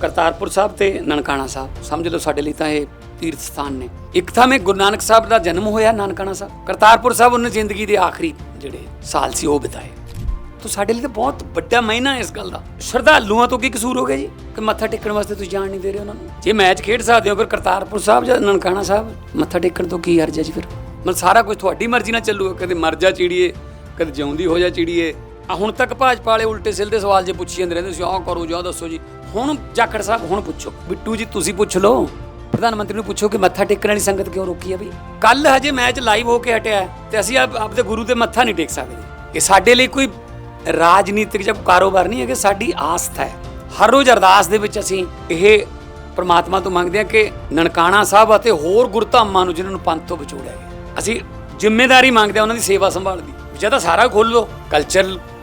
ਕਰਤਾਰਪੁਰ ਸਾਹਿਬ ਤੇ ਨਨਕਾਣਾ ਸਾਹਿਬ। ਸਮਝ ਲਓ ਸਾਡੇ ਲਈ ਤਾਂ ਇਹ ਤੀਰਥ ਸਥਾਨ ਨੇ। ਇੱਕ ਥਾਂ ਮੇ ਗੁਰੂ ਨਾਨਕ ਸਾਹਿਬ ਦਾ ਜਨਮ ਹੋਇਆ ਨਨਕਾਣਾ ਸਾਹਿਬ। ਕਰਤਾਰਪੁਰ ਸਾਹਿਬ ਉਹਨੇ ਜ਼ਿੰਦਗੀ ਦੇ ਆਖਰੀ ਜਿਹੜੇ ਸਾਲ ਸੀ ਉਹ ਬਿਤਾਏ। ਤਾਂ ਸਾਡੇ ਲਈ ਤਾਂ ਬਹੁਤ ਵੱਡਾ ਮਾਇਨਾ ਹੈ ਇਸ ਗੱਲ ਦਾ। ਸ਼ਰਧਾਲੂਆਂ ਤੋਂ ਕੀ ਕਸੂਰ ਹੋ ਗਿਆ ਜੀ? ਕਿ ਮੱਥਾ ਟੇਕਣ ਵਾਸਤੇ ਤੁਸੀਂ ਜਾਣ ਨਹੀਂ ਦੇ ਰਹੇ ਉਹਨਾਂ ਨੂੰ? ਜੇ ਮੈਚ ਖੇਡ ਸਕਦੇ ਹੋ ਫਿਰ ਕਰਤਾਰਪੁਰ ਸਾਹਿਬ ਜਾਂ ਨਨਕਾਣਾ ਸਾਹਿਬ। ਮੱਥਾ ਟੇਕਣ ਤੋਂ ਕੀ ਹਰਜ ਹੈ ਜੀ ਫਿਰ? ਮਤਲਬ ਸਾਰਾ ਕੁਝ ਤੁਹਾਡੀ ਮਰਜ਼ੀ ਨਾਲ ਚੱਲੂਗਾ। ਕਦੇ ਮਰ ਜਾ ਚਿੜੀਏ, ਕਦੇ ਜਿਉਂਦੀ ਹੋ ਜਾ ਚਿੜੀਏ। ਆ ਹੁਣ ਤੱਕ ਭਾਜਪਾ ਵਾਲੇ ਉਲਟੇ ਸਿੱਧੇ ਸਵਾਲ ਜੇ ਪੁੱਛੀ ਜਾਂਦੇ ਰਹਿੰਦੇ ਸੀ, ਆਹ ਕਰੋ ਜਾਂ ਦੱਸੋ ਜੀ। ਹੁਣ ਜਾਖੜ ਸਾਹਿਬ, ਹੁਣ ਪੁੱਛੋ। ਬਿੱਟੂ ਜੀ, ਤੁਸੀਂ ਪੁੱਛ ਲਓ। ਪ੍ਰਧਾਨ ਮੰਤਰੀ ਨੂੰ ਪੁੱਛੋ ਕਿ ਮੱਥਾ ਟੇਕਣ ਵਾਲੀ ਸੰਗਤ ਕਿਉਂ ਰੋਕੀ ਆ ਬਈ ਕੱਲ ਹਜੇ ਮੈਚ ਲਾਈਵ ਹੋ ਕੇ ਹਟਿਆ ਤੇ ਅਸੀਂ ਆਪਦੇ ਗੁਰੂ ਤੇ ਮੱਥਾ ਨਹੀਂ ਟੇਕ ਸਕਦੇ। ਇਹ ਸਾਡੇ ਲਈ ਕੋਈ ਰਾਜਨੀਤਿਕ ਜਾਂ ਕਾਰੋਬਾਰ ਨਹੀਂ ਹੈ ਕਿ ਸਾਡੀ ਆਸਥਾ ਹੈ। ਹਰ ਰੋਜ਼ ਅਰਦਾਸ ਦੇ ਵਿੱਚ ਅਸੀਂ ਇਹ ਪ੍ਰਮਾਤਮਾ ਤੋਂ ਮੰਗਦੇ ਹਾਂ ਕਿ ਨਨਕਾਣਾ ਸਾਹਿਬ ਅਤੇ ਹੋਰ ਗੁਰਧਾਮਾਂ ਨੂੰ ਜਿਨ੍ਹਾਂ ਨੂੰ ਪੰਥ ਤੋਂ ਵਿਛੋੜਿਆ ਗਿਆ। ਅਸੀਂ ਜ਼ਿੰਮੇਵਾਰੀ ਮੰਗਦੇ ਹਾਂ ਉਹਨਾਂ ਦੀ ਸੇਵਾ ਸੰਭਾਲ ਦੀ। ਜਾਂ ਸਾਰਾ ਖੋਲ ਲਓ। ਕਲਚਰ